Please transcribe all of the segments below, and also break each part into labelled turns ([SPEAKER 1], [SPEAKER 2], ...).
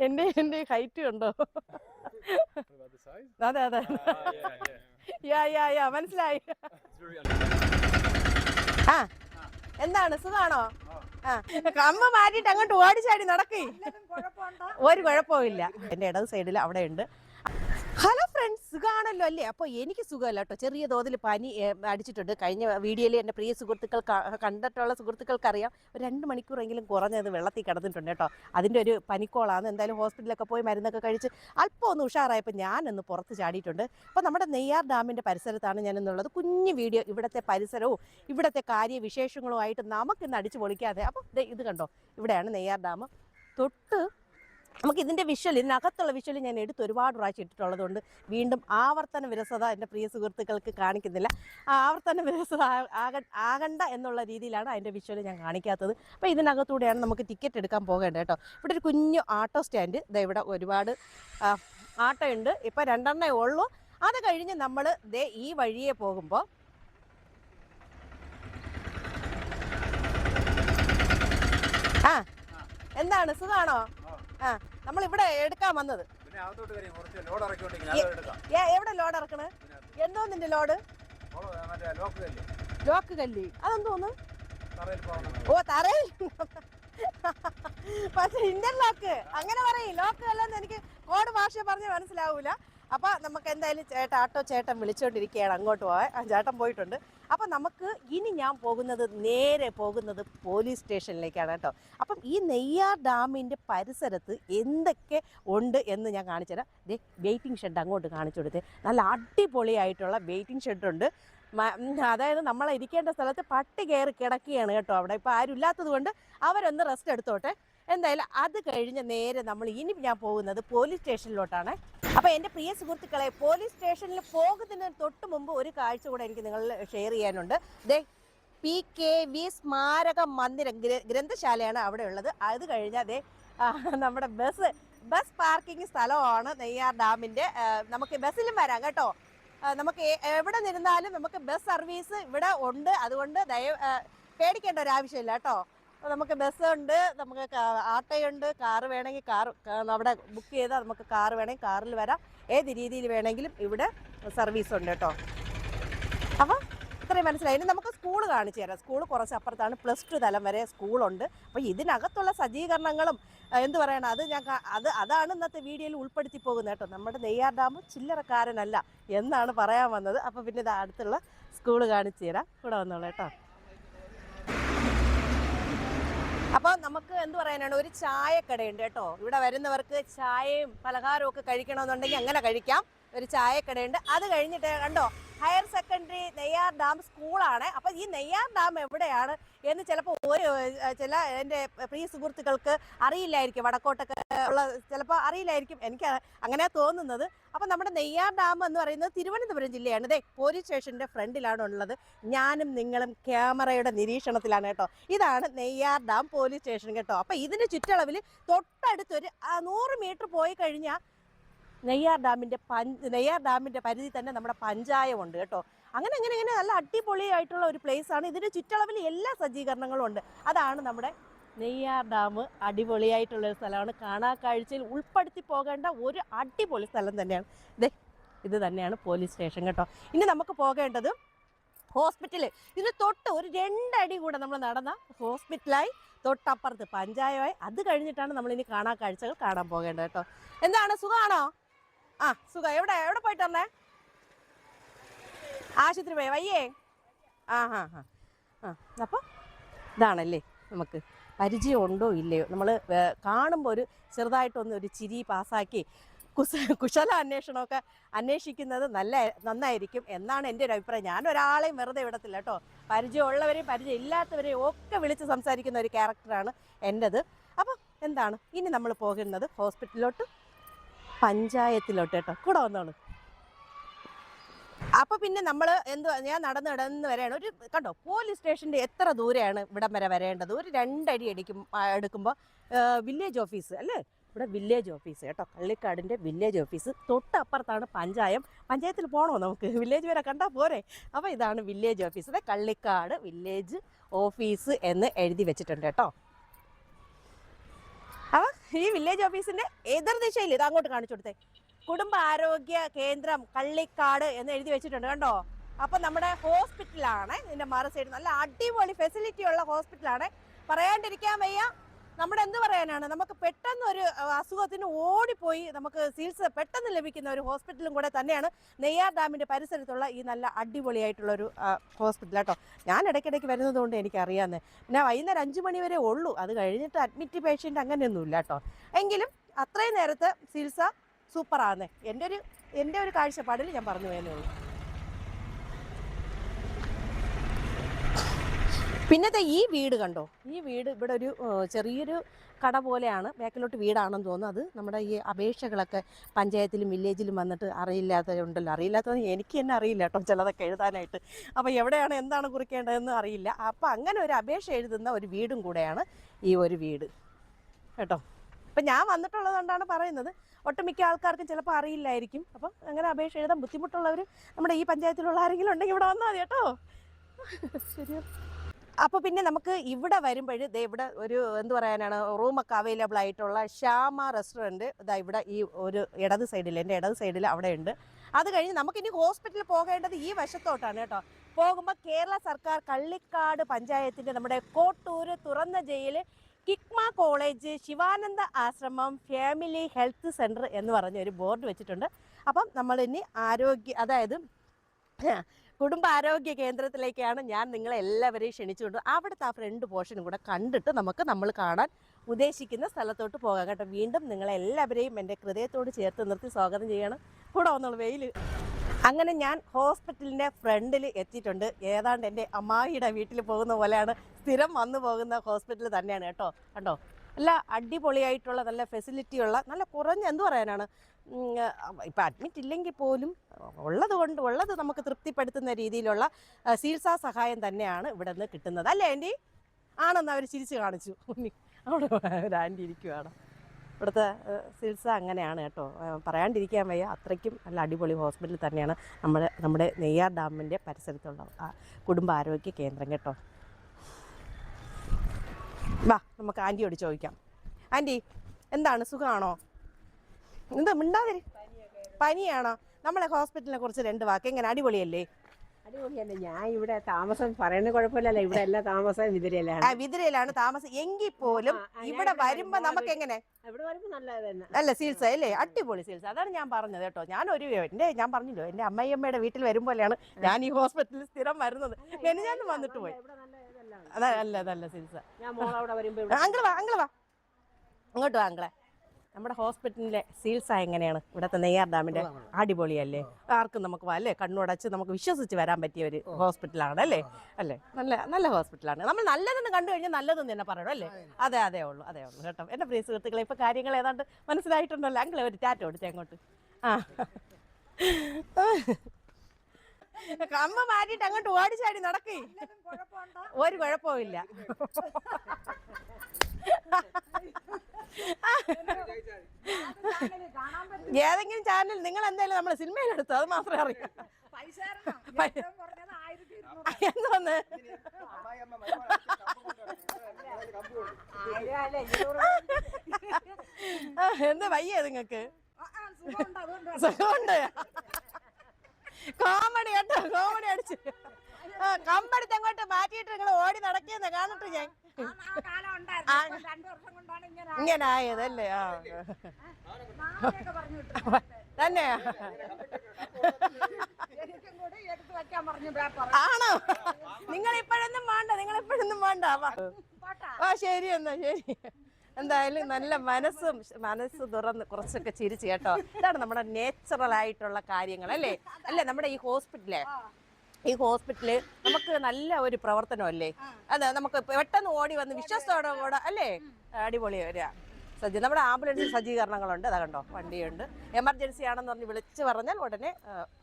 [SPEAKER 1] എന്റെ എന്റെ ഹൈറ്റ് ഉണ്ടോ? അതെ അതെ. യാ യാ യാ മനസ്സിലായി. ആ. എന്താണ്? സുഖാണോ? ആ. കമ്പ് മാറ്റിട്ട് അങ്ങോട്ട് ഓടിച്ചാടി നടക്കേ. ഒരു കുഴപ്പമില്ല എന്റെ ഇടത് സൈഡിൽ അവിടെ ഉണ്ട് ഹലോ ഫ്രണ്ട്സ് സുഖാണല്ലോ അല്ലേ? അപ്പോൾ എനിക്ക് സുഖമല്ല കേട്ടോ. ചെറിയ തോതിൽ പനി അടിച്ചിട്ടുണ്ട്. കഴിഞ്ഞ വീഡിയോയിൽ എന്റെ പ്രിയ സുഹൃത്തുക്കൾ കണ്ടിട്ടുള്ള സുഹൃത്തുക്കൾക്കറിയാം. ഒരു രണ്ട് മണിക്കൂറെങ്കിലും കുറഞ്ഞത് വെള്ളത്തിൽ കിടന്നിട്ടുണ്ട് കേട്ടോ. അതിന്റെ ഒരു പനിക്കോളാണ് എന്തായാലും ഹോസ്പിറ്റലൊക്കെ പോയി മരുന്നൊക്കെ കഴിച്ച് അല്പം ഒന്ന് ഉഷാറായപ്പോൾ ഞാനൊന്ന് പുറത്ത് ചാടിയിട്ടുണ്ട്. അപ്പോൾ നമ്മുടെ നെയ്യാർ ഡാമിന്റെ പരിസരത്താണ് ഞാനെന്നുള്ളത്. കുഞ്ഞു വീഡിയോ ഇവിടുത്തെ പരിസരവും ഇവിടുത്തെ കാര്യവിശേഷങ്ങളുമായിട്ട് നമുക്കിന്ന് അടിച്ചു പൊളിക്കാതെ. അപ്പോൾ ഇത് കണ്ടോ? ഇവിടെയാണ് നെയ്യാർ ഡാം. തൊട്ട് നമുക്ക് ഇതിന്റെ വിഷ്വൽ ഇതിനകത്തുള്ള വിഷ്വൽ ഞാൻ എടുത്ത് ഒരുപാട് പ്രാവശ്യം ഇട്ടിട്ടുള്ളത് കൊണ്ട് വീണ്ടും ആവർത്തന വിരസത എന്റെ പ്രിയ സുഹൃത്തുക്കൾക്ക് കാണിക്കുന്നില്ല. ആവർത്തന വിരസത ആക ആകണ്ട എന്നുള്ള രീതിയിലാണ് അതിന്റെ വിഷ്വൽ ഞാൻ കാണിക്കാത്തത്. അപ്പോൾ ഇതിനകത്തൂടെയാണ് നമുക്ക് ടിക്കറ്റ് എടുക്കാൻ പോകേണ്ടത് കേട്ടോ. ഇവിടെ ഒരു കുഞ്ഞു ആട്ടോ സ്റ്റാൻഡ് ദേ ഇവിടെ ഒരുപാട് ആട്ടോ ഉണ്ട് ഇപ്പോൾ രണ്ടെണ്ണേ ഉള്ളൂ. അത് കഴിഞ്ഞ് നമ്മൾ ദേ ഈ വഴിയെ പോകുമ്പോൾ ആ എന്താണ്? സുഖാണോ? ആ നമ്മൾ ഇവിടെ എടുക്കാൻ വന്നത്. എവിടെ ലോഡ് ഇറക്കണേ? എന്തോ നിന്റെ ലോഡ്
[SPEAKER 2] ലോക്ക് കല്ല്.
[SPEAKER 1] അതെന്തോന്ന് ഓ തറയിൽ? പക്ഷെ ഇന്റർലോക്ക് അങ്ങനെ പറയും. ലോക്ക് അല്ലെന്ന് എനിക്ക് കോഡ് ഭാഷ പറഞ്ഞ് മനസ്സിലാവൂല. അപ്പൊ നമുക്ക് എന്തായാലും ചേട്ടാ ആട്ടോ ചേട്ടൻ വിളിച്ചുകൊണ്ടിരിക്കുകയാണ് അങ്ങോട്ട് പോവാൻ. ചേട്ടൻ പോയിട്ടുണ്ട്. അപ്പൊ നമുക്ക് ഇനി ഞാൻ പോകുന്നത് നേരെ പോകുന്നത് പോലീസ് സ്റ്റേഷനിലേക്കാണ് കേട്ടോ. അപ്പം ഈ നെയ്യാർ ഡാമിന്റെ പരിസരത്ത് എന്തൊക്കെ ഉണ്ട് എന്ന് ഞാൻ കാണിച്ചുതരാം ദേ വെയിറ്റിംഗ് ഷെഡ് അങ്ങോട്ട് കാണിച്ചു കൊടുത്തേ. നല്ല അടിപൊളിയായിട്ടുള്ള വെയിറ്റിംഗ് ഷെഡ് ഉണ്ട്. മ- അതായത് നമ്മൾ ഇരിക്കേണ്ട സ്ഥലത്ത് പട്ടി കയറി കിടക്കുകയാണ് കേട്ടോ അവിടെ. ഇപ്പോൾ ആരും ഇല്ലാത്തത് കൊണ്ട് അവരൊന്ന് റെസ്റ്റ് എടുത്തോട്ടെ. എന്തായാലും അത് കഴിഞ്ഞ് നേരെ നമ്മൾ ഇനി ഞാൻ പോകുന്നത് പോലീസ് സ്റ്റേഷനിലോട്ടാണ് അപ്പോൾ എന്റെ പ്രിയ സുഹൃത്തുക്കളെ പോലീസ് സ്റ്റേഷനിൽ പോകുന്നതിന് തൊട്ട് മുമ്പ് ഒരു കാഴ്ച കൂടെ എനിക്ക് നിങ്ങൾ ഷെയർ ചെയ്യാനുണ്ട്. ദേ പി കെ വി സ്മാരക മന്ദിരം ഗ്രന്ഥശാലയാണ് അവിടെ ഉള്ളത്. അത് കഴിഞ്ഞാൽ അതെ നമ്മുടെ ബസ് ബസ് പാർക്കിംഗ് സ്ഥലമാണ് നെയ്യാർ ഡാമിന്റെ. നമുക്ക് ബസ്സിലും വരാം കേട്ടോ. നമുക്ക് എവിടെ നിന്നാലും നമുക്ക് ബസ് സർവീസ് ഇവിടെ ഉണ്ട്. അതുകൊണ്ട് ദയ പേടിക്കേണ്ട ഒരു ആവശ്യമില്ല കേട്ടോ. നമുക്ക് ബസ് ഉണ്ട് നമുക്ക് ആട്ടയുണ്ട് കാറ് വേണമെങ്കിൽ കാർ അവിടെ ബുക്ക് ചെയ്താൽ നമുക്ക് കാർ വേണമെങ്കിൽ കാറിൽ വരാം. ഏത് രീതിയിൽ വേണമെങ്കിലും ഇവിടെ സർവീസ് ഉണ്ട് കേട്ടോ. അപ്പം ഇത്രയും മനസ്സിലായി. ഇനി നമുക്ക് സ്കൂൾ കാണിച്ചു തരാം. സ്കൂൾ കുറച്ച് അപ്പുറത്താണ് പ്ലസ് ടു തലം വരെ സ്കൂളുണ്ട്. അപ്പോൾ ഇതിനകത്തുള്ള സജ്ജീകരണങ്ങളും എന്ത് പറയണം? അത് ഞാൻ അത് അതാണ് ഇന്നത്തെ വീഡിയോയിൽ ഉൾപ്പെടുത്തി പോകുന്നത് കേട്ടോ. നമ്മുടെ നെയ്യാർ ഡാം ചില്ലറക്കാരനല്ല എന്നാണ് പറയാൻ വന്നത്. അപ്പോൾ പിന്നെ ഇത് അടുത്തുള്ള സ്കൂൾ കാണിച്ചു തരാം. കൂടെ വന്നോളൂ കേട്ടോ. അപ്പോൾ നമുക്ക് എന്ത് പറയാനാണ്? ഒരു ചായക്കടയുണ്ട് കേട്ടോ. ഇവിടെ വരുന്നവർക്ക് ചായയും പലഹാരവും ഒക്കെ കഴിക്കണമെന്നുണ്ടെങ്കിൽ അങ്ങനെ കഴിക്കാം. ഒരു ചായക്കടയുണ്ട്. അത് കഴിഞ്ഞിട്ട് കണ്ടോ? ഹയർ നെയ്യാർ ഡാം സ്കൂളാണ്. അപ്പോൾ ഈ നെയ്യാർ ഡാം എവിടെയാണ് എന്ന് ചിലപ്പോൾ ഒരു ചില എന്റെ പ്രിയ സുഹൃത്തുക്കൾക്ക് അറിയില്ലായിരിക്കും. വടക്കോട്ടൊക്കെ ഉള്ള ചിലപ്പോൾ അറിയില്ലായിരിക്കും എനിക്ക് അങ്ങനെ തോന്നുന്നത്. അപ്പോൾ നമ്മുടെ നെയ്യാർ ഡാം എന്ന് പറയുന്നത് തിരുവനന്തപുരം ജില്ലയാണ്. ഇതേ പോലീസ് സ്റ്റേഷന്റെ ഫ്രണ്ടിലാണ് ഉള്ളത് ഞാനും നിങ്ങളും ക്യാമറയുടെ നിരീക്ഷണത്തിലാണ് കേട്ടോ. ഇതാണ് നെയ്യാർ ഡാം പോലീസ് സ്റ്റേഷൻ കേട്ടോ. അപ്പോൾ ഇതിന് ചുറ്റളവിൽ തൊട്ടടുത്തൊരു നൂറ് മീറ്റർ പോയി കഴിഞ്ഞാൽ നെയ്യാർ ഡാമിന്റെ പഞ്ച് നെയ്യാർ ഡാമിന്റെ പരിധി തന്നെ നമ്മുടെ പഞ്ചായമുണ്ട് കേട്ടോ. അങ്ങനെ അങ്ങനെ അങ്ങനെ നല്ല അടിപൊളിയായിട്ടുള്ള ഒരു place ആണ്. ഇതിന്റെ ചുറ്റളവിൽ എല്ലാ സജ്ജീകരണങ്ങളും ഉണ്ട്. അതാണ് നമ്മുടെ നെയ്യാർ ഡാം അടിപൊളിയായിട്ടുള്ള ഒരു സ്ഥലമാണ്. കാണാ കാഴ്ചയിൽ ഉൾപ്പെടുത്തി പോകേണ്ട ഒരു അടിപൊളി സ്ഥലം തന്നെയാണ്. ദേ ഇത് തന്നെയാണ് പോലീസ് സ്റ്റേഷൻ കേട്ടോ. ഇനി നമുക്ക് പോകേണ്ടത് ഹോസ്പിറ്റൽ ഇതിന് തൊട്ട് ഒരു രണ്ടടി കൂടെ നമ്മൾ നടന്ന ഹോസ്പിറ്റലായി തൊട്ടപ്പുറത്ത് പഞ്ചായമായി അത് കഴിഞ്ഞിട്ടാണ് നമ്മൾ ഇനി കാണാ കാഴ്ചകൾ കാണാൻ പോകേണ്ടത് കേട്ടോ. എന്താണ്? സുഖമാണോ ആ സുഖം. എവിടെ? എവിടെ പോയിട്ട് വന്നേ? ആശുപത്രി പോയ വയ്യേ. ആ ഹാ ഹാ ആ അപ്പോൾ ഇതാണല്ലേ നമുക്ക്. പരിചയം ഉണ്ടോ ഇല്ലയോ നമ്മൾ കാണുമ്പോൾ ഒരു ചെറുതായിട്ടൊന്ന് ഒരു ചിരി പാസ്സാക്കി കുശ കുശല അന്വേഷണമൊക്കെ അന്വേഷിക്കുന്നത് നല്ല നന്നായിരിക്കും എന്നാണ് എന്റെ ഒരു അഭിപ്രായം. ഞാൻ ഒരാളെയും വെറുതെ വിടത്തില്ല കേട്ടോ. പരിചയമുള്ളവരെയും പരിചയം ഇല്ലാത്തവരെയും ഒക്കെ വിളിച്ച് സംസാരിക്കുന്ന ഒരു ക്യാരക്ടറാണ് എന്റെത്. അപ്പം എന്താണ്? ഇനി നമ്മൾ പോകുന്നത് ഹോസ്പിറ്റലിലോട്ട് പഞ്ചായത്തിലോട്ട് കേട്ടോ. കൂടെ വന്നോളൂ. അപ്പൊ പിന്നെ നമ്മൾ എന്ത് ഞാൻ നടന്ന് നടന്ന് വരെയാണ്. ഒരു കണ്ടോ പോലീസ് സ്റ്റേഷന്റെ എത്ര ദൂരെയാണ് ഇവിടം വരെ വരേണ്ടത്? ഒരു രണ്ടടി അടിക്കും എടുക്കുമ്പോൾ വില്ലേജ് ഓഫീസ് അല്ലേ? ഇവിടെ വില്ലേജ് ഓഫീസ് കേട്ടോ. കള്ളിക്കാടിന്റെ വില്ലേജ് ഓഫീസ് തൊട്ടപ്പുറത്താണ് പഞ്ചായം. പഞ്ചായത്തിൽ പോകണോ നമുക്ക്? വില്ലേജ് വരെ കണ്ടാൽ പോരെ. അപ്പോൾ ഇതാണ് വില്ലേജ് ഓഫീസ് അതെ കള്ളിക്കാട് വില്ലേജ് ഓഫീസ് എന്ന് എഴുതി വെച്ചിട്ടുണ്ട് കേട്ടോ. അപ്പോൾ ഈ വില്ലേജ് ഓഫീസിന്റെ എതിർ ദിശയിൽ ഇത് അങ്ങോട്ട് കാണിച്ചു കൊടുത്തേ. കുടുംബ ആരോഗ്യ കേന്ദ്രം കള്ളിക്കാട് എന്ന് എഴുതി വെച്ചിട്ടുണ്ട് കണ്ടോ? അപ്പൊ നമ്മുടെ ഹോസ്പിറ്റലാണ് ഇതിന്റെ മറു സൈഡ്. നല്ല അടിപൊളി ഫെസിലിറ്റി ഉള്ള ഹോസ്പിറ്റലാണ്. പറയാണ്ടിരിക്കാൻ വയ്യ. നമ്മുടെ എന്ത് പറയാനാണ്? നമുക്ക് പെട്ടെന്ന് ഒരു അസുഖത്തിന് ഓടിപ്പോയി നമുക്ക് ചികിത്സ പെട്ടെന്ന് ലഭിക്കുന്ന ഒരു ഹോസ്പിറ്റലും കൂടെ തന്നെയാണ് നെയ്യാർ ഡാമിന്റെ പരിസരത്തുള്ള ഈ നല്ല അടിപൊളിയായിട്ടുള്ള ഒരു ഹോസ്പിറ്റൽ കേട്ടോ. ഞാൻ ഇടയ്ക്കിടയ്ക്ക് വരുന്നത് കൊണ്ട് എനിക്കറിയാമെന്ന് പിന്നെ വൈകുന്നേരം അഞ്ച് മണി വരെ ഉള്ളൂ. അത് കഴിഞ്ഞിട്ട് അഡ്മിറ്റ് പേഷ്യന്റ് അങ്ങനെയൊന്നുമില്ല കേട്ടോ. എങ്കിലും അത്രയും നേരത്തെ ചികിത്സ സൂപ്പറാണ് എന്റെ ഒരു എന്റെ ഒരു കാഴ്ചപ്പാടിൽ ഞാൻ പറഞ്ഞു പോയതേ പിന്നത്തെ ഈ വീട് കണ്ടോ? ഈ വീട് ഇവിടെ ഒരു ചെറിയൊരു കട പോലെയാണ്. ബാക്കിലോട്ട് വീടാണെന്ന് തോന്നുന്നു. അത് നമ്മുടെ ഈ അപേക്ഷകളൊക്കെ പഞ്ചായത്തിലും വില്ലേജിലും വന്നിട്ട് അറിയില്ലാത്തതുണ്ടല്ലോ. അറിയില്ലാത്തത് എനിക്ക് തന്നെ അറിയില്ല കേട്ടോ ചിലതൊക്കെ എഴുതാനായിട്ട്. അപ്പോൾ എവിടെയാണ് എന്താണ് കുറിക്കേണ്ടതെന്ന് അറിയില്ല. അപ്പോൾ അങ്ങനെ ഒരു അപേക്ഷ എഴുതുന്ന ഒരു വീടും കൂടെയാണ് ഈ ഒരു വീട്. കേട്ടോ? ഇപ്പം ഞാൻ വന്നിട്ടുള്ളത് കൊണ്ടാണ് പറയുന്നത്. ഒട്ടുമിക്ക ആൾക്കാർക്കും ചിലപ്പോൾ അറിയില്ലായിരിക്കും. അപ്പം അങ്ങനെ അപേക്ഷ എഴുതാൻ ബുദ്ധിമുട്ടുള്ളവർ നമ്മുടെ ഈ പഞ്ചായത്തിലുള്ള ആരെങ്കിലും ഉണ്ടെങ്കിൽ ഇവിടെ വന്നാൽ മതി കേട്ടോ. ശരി അപ്പോൾ പിന്നെ നമുക്ക് ഇവിടെ വരുമ്പോൾ ദേ ഇവിടെ ഒരു എന്ത് പറയാനാണ് റൂമൊക്കെ അവൈലബിൾ ആയിട്ടുള്ള ശ്യാമ റെസ്റ്റോറന്റ് ഇതാ ഇവിടെ ഈ ഒരു ഇടത് സൈഡിൽ എന്റെ ഇടത് സൈഡിൽ അവിടെ ഉണ്ട്. അത് കഴിഞ്ഞ് നമുക്കിനി ഹോസ്പിറ്റലിൽ പോകേണ്ടത് ഈ വശത്തോട്ടാണ് കേട്ടോ. പോകുമ്പോൾ കേരള സർക്കാർ കള്ളിക്കാട് പഞ്ചായത്തിന്റെ നമ്മുടെ കോട്ടൂർ തുറന്ന ജയിൽ കിക്മ കോളേജ് ശിവാനന്ദ ആശ്രമം ഫാമിലി ഹെൽത്ത് സെന്റർ എന്ന് പറഞ്ഞ ഒരു ബോർഡ് വെച്ചിട്ടുണ്ട്. അപ്പം നമ്മൾ ഇനി ആരോഗ്യ അതായത് കുടുംബാരോഗ്യ കേന്ദ്രത്തിലേക്കാണ് ഞാൻ നിങ്ങളെ എല്ലാവരെയും ക്ഷണിച്ചുകൊണ്ട് അവിടുത്തെ ആ ഫ്രണ്ട് പോർഷനും കൂടെ കണ്ടിട്ട് നമുക്ക് നമ്മൾ കാണാൻ ഉദ്ദേശിക്കുന്ന സ്ഥലത്തോട്ട് പോകാം കേട്ടോ. വീണ്ടും നിങ്ങളെല്ലാവരെയും എന്റെ ഹൃദയത്തോട് ചേർത്ത് നിർത്തി സ്വാഗതം ചെയ്യണം. കൂടെ വന്നോളൂ വെയിൽ അങ്ങനെ ഞാൻ ഹോസ്പിറ്റലിന്റെ ഫ്രണ്ടിൽ എത്തിയിട്ടുണ്ട്. ഏതാണ്ട് എന്റെ അമ്മായിയുടെ വീട്ടിൽ പോകുന്ന പോലെയാണ് സ്ഥിരം വന്നു പോകുന്ന ഹോസ്പിറ്റൽ തന്നെയാണ് കേട്ടോ. കണ്ടോ? നല്ല അടിപൊളിയായിട്ടുള്ള നല്ല ഫെസിലിറ്റി ഉള്ള നല്ല കുറഞ്ഞ എന്ത് പറയാനാണ്? ഇപ്പം അഡ്മിറ്റ് ഇല്ലെങ്കിൽ പോലും ഉള്ളത് കൊണ്ട് ഉള്ളത് നമുക്ക് തൃപ്തിപ്പെടുത്തുന്ന രീതിയിലുള്ള ചികിത്സാ സഹായം തന്നെയാണ് ഇവിടെ നിന്ന് കിട്ടുന്നത്. അല്ലേ ആന്റി? ആണെന്ന് അവർ ചിരിച്ച് കാണിച്ചു. അവിടെ ഒരു ആന്റി ഇരിക്കുവാണ്. ഇവിടുത്തെ ചികിത്സ അങ്ങനെയാണ് കേട്ടോ. പറയാണ്ടിരിക്കാൻ വയ്യ. അത്രയ്ക്കും നല്ല അടിപൊളി ഹോസ്പിറ്റൽ തന്നെയാണ് നമ്മുടെ നമ്മുടെ നെയ്യാർ ഡാമിന്റെ പരിസരത്തുള്ള കുടുംബാരോഗ്യ കേന്ദ്രം കേട്ടോ. വാ നമുക്ക് ആന്റിയോട് ചോദിക്കാം. ആന്റി എന്താണ് സുഖമാണോ എന്താ മിണ്ടാതിരി? പനിയാണോ? നമ്മളെ ഹോസ്പിറ്റലിനെ കുറിച്ച് രണ്ട് വാക്ക്. എങ്ങനെ? അടിപൊളിയല്ലേ?
[SPEAKER 3] അടിപൊളിയല്ല? ഞാൻ ഇവിടെ താമസം പറയുന്ന കുഴപ്പമില്ലല്ലോ. ഇവിടെ എല്ലാ താമസം ഇതിലാണ്
[SPEAKER 1] വിതിരയിലാണ് താമസം. എങ്കിൽ പോലും ഇവിടെ വരുമ്പോ നമുക്ക് എങ്ങനെ
[SPEAKER 3] ഇവിടെ വരുമ്പോ തന്നെ.
[SPEAKER 1] അല്ല സീൽസ് അല്ലേ? അടിപൊളി സീൽസ് അതാണ് ഞാൻ പറഞ്ഞത് കേട്ടോ. ഞാൻ ഒരു എന്റെ ഞാൻ പറഞ്ഞല്ലോ എന്റെ അമ്മയമ്മയുടെ വീട്ടിൽ വരുമ്പോഴാണ് ഞാൻ ഈ ഹോസ്പിറ്റലിൽ സ്ഥിരം വരുന്നത്. ഞാൻ വന്നിട്ട് പോയി.
[SPEAKER 3] നല്ല
[SPEAKER 1] അല്ല അതല്ല
[SPEAKER 3] സീൽസ്
[SPEAKER 1] അങ്കിൾ വാ അങ്കിൾ വാ. അങ്ങോട്ട് വാ അങ്കിളെ. നമ്മുടെ ഹോസ്പിറ്റലിലെ ചികിത്സ എങ്ങനെയാണ്? ഇവിടുത്തെ നെയ്യാർ ഡാമിന്റെ അടിപൊളിയല്ലേ? ആർക്കും നമുക്ക് അല്ലേ? കണ്ണുടച്ച് നമുക്ക് വിശ്വസിച്ച് വരാൻ പറ്റിയ ഒരു ഹോസ്പിറ്റലാണ് അല്ലേ? അല്ലേ? നല്ല നല്ല ഹോസ്പിറ്റലാണ്. നമ്മൾ നല്ലതെന്ന് കണ്ടു കഴിഞ്ഞാൽ നല്ലതെന്ന് തന്നെ പറയണം അല്ലേ? അതെ. അതേ ഉള്ളൂ അതേ ഉള്ളൂ കേട്ടോ. എന്റെ പ്രിയ സുഹൃത്തുക്കളെ ഇപ്പൊ കാര്യങ്ങൾ ഏതാണ്ട് മനസ്സിലായിട്ടുണ്ടല്ലോ. അങ്കിളെ ഒരു ടാറ്റ കൊടുത്തേ അങ്ങോട്ട്. ആ. കമ്മ മാറ്റിട്ട് അങ്ങോട്ട് ഓടിച്ചാടി നടക്കേ. ഒരു കുഴപ്പമില്ല ഏതെങ്കിലും ചാനൽ നിങ്ങൾ എന്തായാലും നമ്മൾ സിനിമയിൽ എടുത്തു അത് മാത്രമേ അറിയൂ. എന്തോന്ന് ആ, എന്താ വയ്യ നിങ്ങക്ക്? സുഖമുണ്ട്. കോമഡി കേട്ടോ കോമഡി അടിച്ച്. കമ്പെടുത്ത് അങ്ങോട്ട് മാറ്റിയിട്ട് നിങ്ങൾ ഓടി നടക്കിയെന്ന് കാണട്ടെ ഞാൻ. ഇങ്ങനെ ആയതല്ലേ? ആ. തന്നെ. ആണോ? നിങ്ങൾ ഇപ്പോഴൊന്നും വേണ്ട. നിങ്ങൾ ഇപ്പോഴൊന്നും വേണ്ട. ആ ശരി എന്നാ ശരി. എന്തായാലും നല്ല മനസ്സും മനസ്സ് തുറന്ന് കുറച്ചൊക്കെ ചിരിച്ച് കേട്ടോ. ഇതാണ് നമ്മുടെ നേച്ചുറൽ ആയിട്ടുള്ള കാര്യങ്ങൾ അല്ലേ? അല്ലേ നമ്മുടെ ഈ ഹോസ്പിറ്റലേ ഈ ഹോസ്പിറ്റൽ നമുക്ക് നല്ല ഒരു പ്രവർത്തനമല്ലേ? അതെ നമുക്ക് പെട്ടെന്ന് ഓടി വന്ന് വിശ്വാസത്തോടെ കൂടെ അല്ലേ? അടിപൊളി വരിക. സജ്ജീ നമ്മുടെ ആംബുലൻസ് സജ്ജീകരണങ്ങളുണ്ട്. അതാ കണ്ടോ വണ്ടിയുണ്ട്. എമർജൻസി ആണെന്ന് പറഞ്ഞ് വിളിച്ചു പറഞ്ഞാൽ ഉടനെ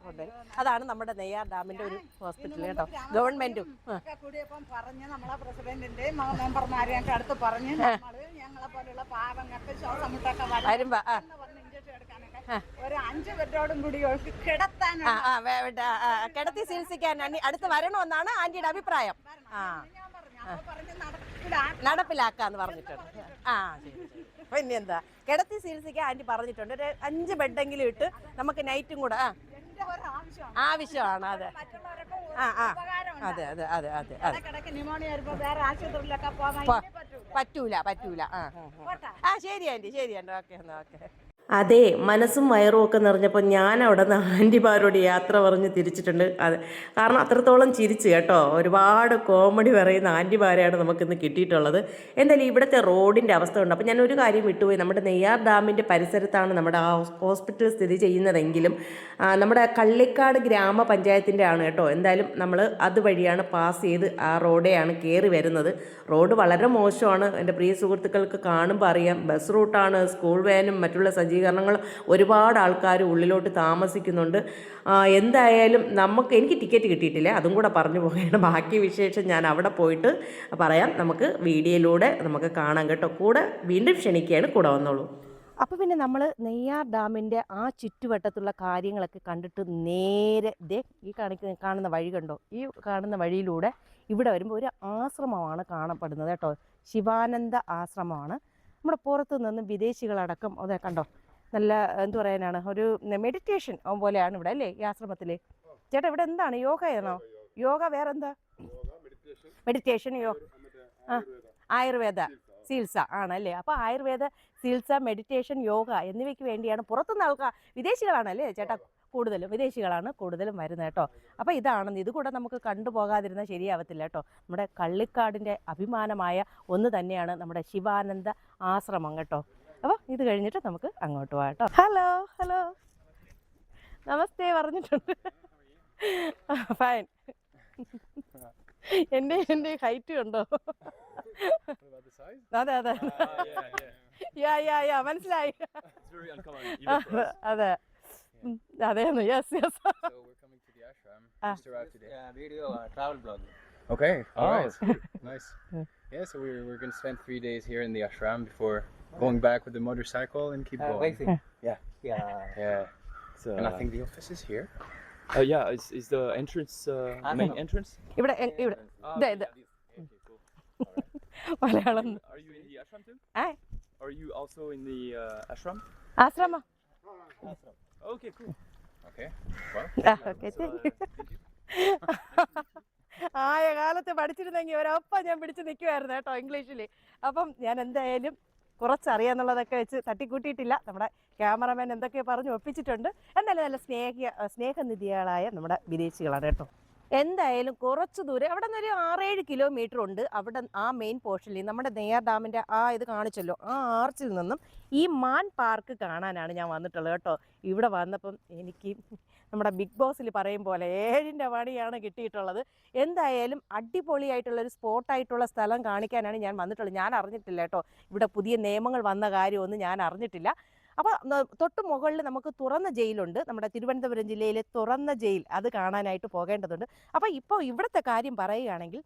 [SPEAKER 1] കൊണ്ടുവരും. അതാണ് നമ്മുടെ നെയ്യാർ ഡാമിന്റെ ഒരു ഹോസ്പിറ്റൽ കേട്ടോ. ഗവൺമെന്റും
[SPEAKER 4] പറഞ്ഞ് നമ്മളെ പ്രസിഡന്റിന്റെ മെമ്പർമാരെ അടുത്ത് പറഞ്ഞ് ഞങ്ങളെ പോലെയുള്ള പാവങ്ങൾക്ക് ശ്വാസം
[SPEAKER 1] വരുമ്പോ ആ
[SPEAKER 4] പറഞ്ഞ് ഇഞ്ചക്ഷൻ എടുക്കാനൊക്കെ ഒരു അഞ്ച് ബെഡോടും കൂടി
[SPEAKER 1] ആ, കിടത്തി ചികിത്സിക്കാൻ അടുത്ത് വരണമെന്നാണ് ആന്റിയുടെ അഭിപ്രായം. ആ. നടപ്പിലാക്കാന്ന് പറഞ്ഞിട്ടുണ്ട്. ആ. പിന്നെ എന്താ? കിടത്തി ചികിത്സിക്കാൻ ആന്റി പറഞ്ഞിട്ടുണ്ട്. ഒരു അഞ്ച് ബെഡെങ്കിലും ഇട്ട് നമുക്ക് നൈറ്റും കൂടെ ആ.
[SPEAKER 4] ആവശ്യമാണ്.
[SPEAKER 1] അതെ. ആ ആ. അതെ അതെ അതെ അതെ അതെ.
[SPEAKER 4] പറ്റൂല.
[SPEAKER 1] പറ്റൂല ആ. ആ ശരി ആന്റി ശരി ആന്റി. ഓക്കെ എന്നാ ഓക്കെ.
[SPEAKER 5] അതെ മനസ്സും വയറും ഒക്കെ നിറഞ്ഞപ്പോൾ ഞാൻ അവിടെ നിന്ന് ആന്റിമാരോട് യാത്ര പറഞ്ഞ് തിരിച്ചിട്ടുണ്ട്. അത് കാരണം അത്രത്തോളം ചിരിച്ചു കേട്ടോ. ഒരുപാട് കോമഡി പറയുന്ന ആന്റിമാരെയാണ് നമുക്കിന്ന് കിട്ടിയിട്ടുള്ളത്. എന്തായാലും ഇവിടുത്തെ റോഡിന്റെ അവസ്ഥ ഉണ്ട് അപ്പോൾ ഞാൻ ഒരു കാര്യം വിട്ടുപോയി. നമ്മുടെ നെയ്യാർ ഡാമിന്റെ പരിസരത്താണ് നമ്മുടെ ആ ഹോസ്പിറ്റൽ സ്ഥിതി ചെയ്യുന്നതെങ്കിലും നമ്മുടെ കള്ളിക്കാട് ഗ്രാമപഞ്ചായത്തിന്റെ ആണ് കേട്ടോ. എന്തായാലും നമ്മൾ അതുവഴിയാണ് പാസ് ചെയ്ത് ആ റോഡെയാണ് കയറി വരുന്നത്. റോഡ് വളരെ മോശമാണ്. എന്റെ പ്രിയ സുഹൃത്തുക്കൾക്ക് കാണുമ്പോൾ അറിയാം. ബസ് റൂട്ടാണ് സ്കൂൾ വാനും മറ്റുള്ള സജ്ജീകരണങ്ങൾ ഒരുപാട് ആൾക്കാർ ഉള്ളിലോട്ട് താമസിക്കുന്നുണ്ട്. എന്തായാലും നമുക്ക് എനിക്ക് ടിക്കറ്റ് കിട്ടിയിട്ടില്ല. അതും കൂടെ പറഞ്ഞു പോവുകയാണ്. ബാക്കി വിശേഷം ഞാൻ അവിടെ പോയിട്ട് പറയാം. നമുക്ക് വീഡിയോയിലൂടെ നമുക്ക് കാണാം കേട്ടോ. കൂടെ വീണ്ടും ക്ഷണിക്കുകയാണ്. കൂടെ വന്നോളൂ.
[SPEAKER 1] അപ്പോൾ പിന്നെ നമ്മൾ നെയ്യാർ ഡാമിന്റെ ആ ചുറ്റുവട്ടത്തുള്ള കാര്യങ്ങളൊക്കെ കണ്ടിട്ട് നേരെ ദേ ഈ കാണിക്കുന്ന കാണുന്ന വഴി കണ്ടോ? ഈ കാണുന്ന വഴിയിലൂടെ ഇവിടെ വരുമ്പോൾ ഒരു ആശ്രമമാണ് കാണപ്പെടുന്നത് കേട്ടോ. ശിവാനന്ദ ആശ്രമമാണ്. നമ്മുടെ പുറത്തു നിന്ന് വിദേശികളടക്കം അതെ കണ്ടോ? നല്ല എന്തു പറയാനാണ് ഒരു മെഡിറ്റേഷൻ പോലെയാണ് ഇവിടെ അല്ലേ ഈ ആശ്രമത്തിൽ ചേട്ടാ ഇവിടെ എന്താണ്? യോഗ വേറെ എന്താ മെഡിറ്റേഷൻ യോഗ ആ ആയുർവേദ. ചികിത്സ. ആണല്ലേ? അപ്പോൾ ആയുർവേദ ചികിത്സ മെഡിറ്റേഷൻ യോഗ എന്നിവയ്ക്ക് വേണ്ടിയാണ് പുറത്തുനിന്ന് ആൾക്കാർ വിദേശികളാണല്ലേ ചേട്ടാ കൂടുതലും? വിദേശികളാണ് കൂടുതലും വരുന്നത് കേട്ടോ. അപ്പോൾ ഇതാണെന്ന് ഇത് കൂടെ നമുക്ക് കണ്ടുപോകാതിരുന്നാൽ ശരിയാവത്തില്ല കേട്ടോ. നമ്മുടെ കള്ളിക്കാടിന്റെ അഭിമാനമായ ഒന്ന് തന്നെയാണ് നമ്മുടെ ശിവാനന്ദ ആശ്രമം കേട്ടോ. അപ്പോൾ ഇത് കഴിഞ്ഞിട്ട് നമുക്ക് അങ്ങോട്ട് പോകട്ടോ ഹലോ ഹലോ. നമസ്തേ പറഞ്ഞിട്ടുണ്ട്. ഫൈൻ എന്റെ എന്റെ ഹൈറ്റ്
[SPEAKER 2] ഉണ്ടോ?
[SPEAKER 1] അതെ അതെ. യാ യാ യാ മനസ്സിലായി. അതെ. അതെയെന്ന്. Yes yes
[SPEAKER 2] Okay.
[SPEAKER 6] All oh,
[SPEAKER 2] right. nice.
[SPEAKER 1] Yeah,
[SPEAKER 2] so we're we're gonna spend 3 days here in the ashram before going back with the motorcycle and keep
[SPEAKER 6] Uh,
[SPEAKER 2] going.
[SPEAKER 6] racing.
[SPEAKER 2] Yeah.
[SPEAKER 6] Yeah.
[SPEAKER 2] Yeah.
[SPEAKER 7] Uh,
[SPEAKER 2] And I think the office is here.
[SPEAKER 7] uh, yeah, is, is the entrance uh,
[SPEAKER 6] Ah,
[SPEAKER 7] main entrance?
[SPEAKER 1] ഇവിടെ എ- ഇവിടെ
[SPEAKER 7] Ah,
[SPEAKER 1] The-
[SPEAKER 7] okay,
[SPEAKER 1] the-
[SPEAKER 7] okay, cool.
[SPEAKER 1] Malayalam
[SPEAKER 7] Are you in the ashram too?
[SPEAKER 1] Ah.
[SPEAKER 7] Are you also in the uh, ashram?
[SPEAKER 1] ആശ്രമ
[SPEAKER 7] Okay, cool.
[SPEAKER 2] Okay. Well.
[SPEAKER 1] Okay
[SPEAKER 7] So, uh, thank you.
[SPEAKER 1] ആയ കാലത്ത് പഠിച്ചിരുന്നെങ്കിൽ ഒരൊപ്പം ഞാൻ പിടിച്ച് നിൽക്കുമായിരുന്നു കേട്ടോ ഇംഗ്ലീഷിൽ അപ്പം ഞാൻ എന്തായാലും കുറച്ചറിയാന്നുള്ളതൊക്കെ വെച്ച് തട്ടിക്കൂട്ടിയിട്ടില്ല. നമ്മുടെ ക്യാമറമാൻ എന്തൊക്കെയോ പറഞ്ഞ് ഒപ്പിച്ചിട്ടുണ്ട്. എന്നാലും നല്ല സ്നേഹ സ്നേഹനിധികളായ നമ്മുടെ വിദേശികളാണ് കേട്ടോ. എന്തായാലും കുറച്ച് ദൂരം അവിടെ നിന്ന് ഒരു ആറേഴ് കിലോമീറ്റർ ഉണ്ട്. അവിടെ ആ മെയിൻ പോർഷനിൽ നമ്മുടെ നെയ്യാർ ഡാമിന്റെ ആ ഇത് കാണിച്ചല്ലോ. ആ ആർച്ചിൽ നിന്നും ഈ മാൻ പാർക്ക് കാണാനാണ് ഞാൻ വന്നിട്ടുള്ളത് കേട്ടോ. ഇവിടെ വന്നപ്പം എനിക്ക് നമ്മുടെ ബിഗ് ബോസിൽ പറയും പോലെ ഏഴിന്റെ പണിയാണ് കിട്ടിയിട്ടുള്ളത്. എന്തായാലും അടിപൊളിയായിട്ടുള്ള ഒരു സ്പോട്ടായിട്ടുള്ള സ്ഥലം കാണിക്കാനാണ് ഞാൻ വന്നിട്ടുള്ളത്. ഞാൻ അറിഞ്ഞിട്ടില്ല കേട്ടോ. ഇവിടെ പുതിയ നിയമങ്ങൾ വന്ന കാര്യമൊന്നും ഞാൻ അറിഞ്ഞിട്ടില്ല. അപ്പോൾ തൊട്ട് മുകളിൽ നമുക്ക് തുറന്ന ജയിലുണ്ട്. നമ്മുടെ തിരുവനന്തപുരം ജില്ലയിലെ തുറന്ന ജയിൽ അത് കാണാനായിട്ട് പോകേണ്ടതുണ്ട്. അപ്പോൾ ഇപ്പോൾ ഇവിടുത്തെ കാര്യം പറയുകയാണെങ്കിൽ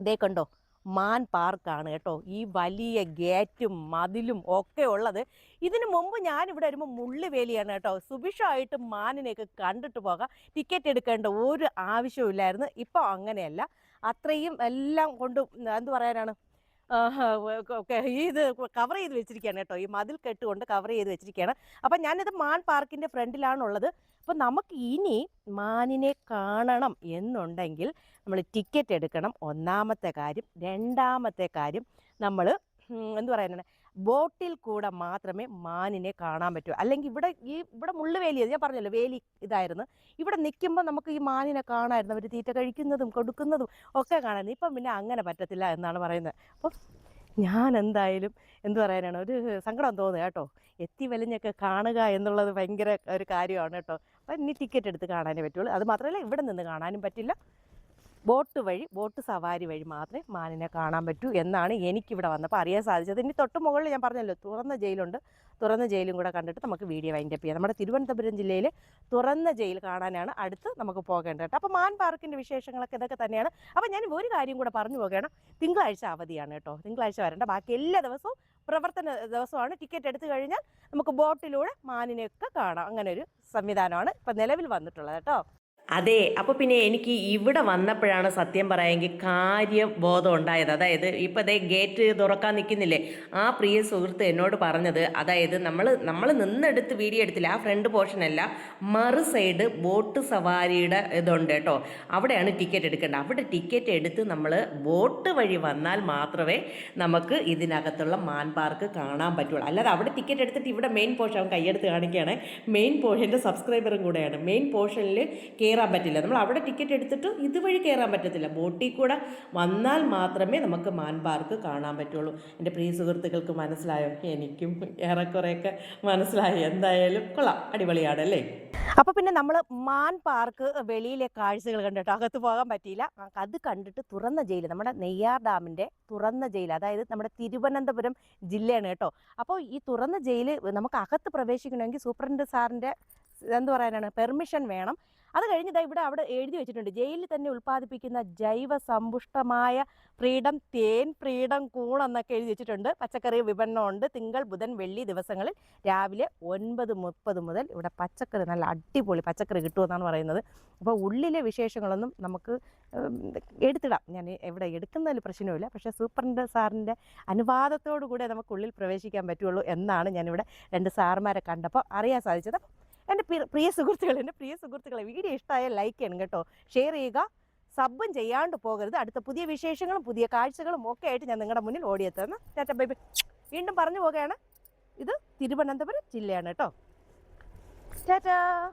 [SPEAKER 1] ഇതേ കണ്ടോ മാൻ പാർക്കാണ് കേട്ടോ. ഈ വലിയ ഗേറ്റും മതിലും ഒക്കെ ഉള്ളത്. ഇതിനു മുമ്പ് ഞാൻ ഇവിടെ വരുമ്പോൾ മുള്ളുവേലിയാണ് കേട്ടോ. സുഭിക്ഷമായിട്ട് മാനിനെയൊക്കെ കണ്ടിട്ട് പോകാം. ടിക്കറ്റ് എടുക്കേണ്ട ഒരു ആവശ്യമില്ലായിരുന്നു ഇപ്പോൾ അങ്ങനെയല്ല. അത്രയും എല്ലാം കൊണ്ട് എന്ത് പറയാനാണ്? ഇത് കവർ ചെയ്ത് വെച്ചിരിക്കുകയാണ് കേട്ടോ. ഈ മതിൽ കെട്ടുകൊണ്ട് കവർ ചെയ്ത് വെച്ചിരിക്കുകയാണ്. അപ്പം ഞാനിത് മാൻ പാർക്കിന്റെ ഫ്രണ്ടിലാണുള്ളത്. അപ്പം നമുക്ക് ഇനി മാനിനെ കാണണം എന്നുണ്ടെങ്കിൽ നമ്മൾ ടിക്കറ്റ് എടുക്കണം. ഒന്നാമത്തെ കാര്യം രണ്ടാമത്തെ കാര്യം നമ്മൾ എന്ത് പറയുന്നത് ബോട്ടിൽ കൂടെ മാത്രമേ മാനിനെ കാണാൻ പറ്റൂ. അല്ലെങ്കിൽ ഇവിടെ ഈ ഇവിടെ മുള്ളുവേലി ഞാൻ പറഞ്ഞല്ലോ വേലി ഇതായിരുന്നു. ഇവിടെ നിൽക്കുമ്പോൾ നമുക്ക് ഈ മാനിനെ കാണാമായിരുന്നു അവർ തീറ്റ കഴിക്കുന്നതും കൊടുക്കുന്നതും ഒക്കെ കാണാമായിരുന്നു ഇപ്പം പിന്നെ അങ്ങനെ പറ്റത്തില്ല എന്നാണ് പറയുന്നത്. അപ്പം ഞാൻ എന്തായാലും എന്ത് പറയാനാണ് ഒരു സങ്കടം തോന്നുക കേട്ടോ. എത്തി വലിഞ്ഞൊക്കെ കാണുക എന്നുള്ളത് ഭയങ്കര ഒരു കാര്യമാണ് കേട്ടോ. അപ്പം ഇനി ടിക്കറ്റ് എടുത്ത് കാണാനേ പറ്റുള്ളൂ. അത് മാത്രമല്ല ഇവിടെ നിന്ന് കാണാനും പറ്റില്ല. ബോട്ട് വഴി ബോട്ട് സവാരി വഴി മാത്രമേ മാനിനെ കാണാൻ പറ്റൂ എന്നാണ് എനിക്കിവിടെ വന്നപ്പോൾ അറിയാൻ സാധിച്ചത്. ഇനി തൊട്ട് മുകളിൽ ഞാൻ പറഞ്ഞല്ലോ തുറന്ന ജയിലുണ്ട്. തുറന്ന ജയിലും കൂടെ കണ്ടിട്ട് നമുക്ക് വീഡിയോ വൈൻഡ് അപ്പ് ചെയ്യാം. നമ്മുടെ തിരുവനന്തപുരം ജില്ലയിൽ തുറന്ന ജയിൽ കാണാനാണ് അടുത്ത് നമുക്ക് പോകേണ്ടത് കേട്ടോ. അപ്പോൾ മാൻ പാർക്കിന്റെ വിശേഷങ്ങളൊക്കെ ഇതൊക്കെ തന്നെയാണ്. അപ്പോൾ ഞാൻ ഒരു കാര്യം കൂടെ പറഞ്ഞു പോകണം തിങ്കളാഴ്ച അവധിയാണ് കേട്ടോ. തിങ്കളാഴ്ച വരേണ്ട. ബാക്കി എല്ലാ ദിവസവും പ്രവർത്തന ദിവസമാണ്. ടിക്കറ്റ് എടുത്തു കഴിഞ്ഞാൽ നമുക്ക് ബോട്ടിലൂടെ മാനിനെയൊക്കെ കാണാം. അങ്ങനെ ഒരു സംവിധാനമാണ് ഇപ്പം നിലവിൽ വന്നിട്ടുള്ളത് കേട്ടോ.
[SPEAKER 5] അതെ അപ്പോൾ പിന്നെ എനിക്ക് ഇവിടെ വന്നപ്പോഴാണ് സത്യം പറയാമെങ്കിൽ കാര്യബോധം ഉണ്ടായത്. അതായത് ഇപ്പോൾ അതേ ഗേറ്റ് തുറക്കാൻ നിൽക്കുന്നില്ലേ ആ പ്രിയ സുഹൃത്ത് എന്നോട് പറഞ്ഞത് അതായത് നമ്മൾ നമ്മൾ നിന്നെടുത്ത് വീഡിയോ എടുത്തില്ല ആ ഫ്രണ്ട് പോർഷൻ അല്ല മറു സൈഡ് ബോട്ട് സവാരിയുടെ ഇതുണ്ട് കേട്ടോ അവിടെയാണ് ടിക്കറ്റ് എടുക്കേണ്ടത്. അവിടെ ടിക്കറ്റ് എടുത്ത് നമ്മൾ ബോട്ട് വഴി വന്നാൽ മാത്രമേ നമുക്ക് ഇതിനകത്തുള്ള മാൻ പാർക്ക് കാണാൻ പറ്റുള്ളൂ. അല്ലാതെ അവിടെ ടിക്കറ്റ് എടുത്തിട്ട് ഇവിടെ മെയിൻ പോർഷൻ അവൻ കൈയെടുത്ത് കാണിക്കുകയാണ് മെയിൻ പോർഷന്റെ സബ്സ്ക്രൈബറും കൂടെയാണ്. മെയിൻ പോർഷനിൽ കയറാൻ പറ്റില്ല. നമ്മൾ അവിടെ ടിക്കറ്റ് എടുത്തിട്ട് ഇതുവഴി കയറാൻ പറ്റത്തില്ല. ബോട്ടിൽ കൂടെ വന്നാൽ മാത്രമേ നമുക്ക് മാൻ പാർക്ക് കാണാൻ പറ്റുള്ളൂ. എന്റെ പ്രിയ സുഹൃത്തുക്കൾക്ക് മനസ്സിലായോ? എനിക്കും ഏറെക്കുറെയൊക്കെ മനസ്സിലായി. എന്തായാലും കൊള്ളാം. അടിപൊളിയാണ് അല്ലേ?
[SPEAKER 1] അപ്പോൾ പിന്നെ നമ്മൾ മാൻ പാർക്ക് വെളിയിലെ കാഴ്ചകൾ കണ്ടിട്ട്? അകത്ത് പോകാൻ പറ്റിയില്ല. അത് കണ്ടിട്ട് തുറന്ന ജയിൽ നമ്മുടെ നെയ്യാർ ഡാമിന്റെ തുറന്ന ജയിൽ അതായത് നമ്മുടെ തിരുവനന്തപുരം ജില്ലയാണ് കേട്ടോ? അപ്പോൾ ഈ തുറന്ന ജയിൽ നമുക്ക് അകത്ത് പ്രവേശിക്കണമെങ്കിൽ സൂപ്രണ്ട് സാറിന്റെ എന്ത് പറയാനാണ് പെർമിഷൻ വേണം. അത് കഴിഞ്ഞിട്ട് ഇവിടെ അവിടെ എഴുതി വെച്ചിട്ടുണ്ട് ജയിലിൽ തന്നെ ഉൽപ്പാദിപ്പിക്കുന്ന ജൈവ സമ്പുഷ്ടമായ ഫ്രീഡം തേൻ ഫ്രീഡം കൂൺ എന്നൊക്കെ എഴുതി വെച്ചിട്ടുണ്ട്. പച്ചക്കറി വിപണനമുണ്ട് തിങ്കൾ ബുധൻ വെള്ളി ദിവസങ്ങളിൽ രാവിലെ ഒൻപത് മുപ്പത് മുതൽ ഇവിടെ പച്ചക്കറി നല്ല അടിപൊളി പച്ചക്കറി കിട്ടുമെന്നാണ് പറയുന്നത്. അപ്പോൾ ഉള്ളിലെ വിശേഷങ്ങളൊന്നും നമുക്ക് എടുത്തിടാം. ഞാൻ എവിടെ എടുക്കുന്നതിൽ പ്രശ്നമില്ല പക്ഷേ സൂപ്രണ്ട് സാറിന്റെ അനുവാദത്തോടു കൂടെ നമുക്ക് ഉള്ളിൽ പ്രവേശിക്കാൻ പറ്റുള്ളൂ എന്നാണ് ഞാനിവിടെ രണ്ട് സാറുമാരെ കണ്ടപ്പോൾ അറിയാൻ സാധിച്ചത്. എന്റെ പ്രിയ- സുഹൃത്തുക്കൾ എന്റെ പ്രിയ സുഹൃത്തുക്കളെ വീഡിയോ ഇഷ്ടമായ ലൈക്ക് ചെയ്യണം കേട്ടോ. ഷെയർ ചെയ്യുക. സബും ചെയ്യാണ്ട് പോകരുത്. അടുത്ത പുതിയ വിശേഷങ്ങളും പുതിയ കാഴ്ചകളും ഒക്കെ ആയിട്ട് ഞാൻ നിങ്ങളുടെ മുന്നിൽ ഓടിയെത്തുന്നു. ടാറ്റ ബൈ ബൈ വീണ്ടും പറഞ്ഞു പോകുകയാണ് ഇത് തിരുവനന്തപുരം ജില്ലയാണ് കേട്ടോ. ടാറ്റാ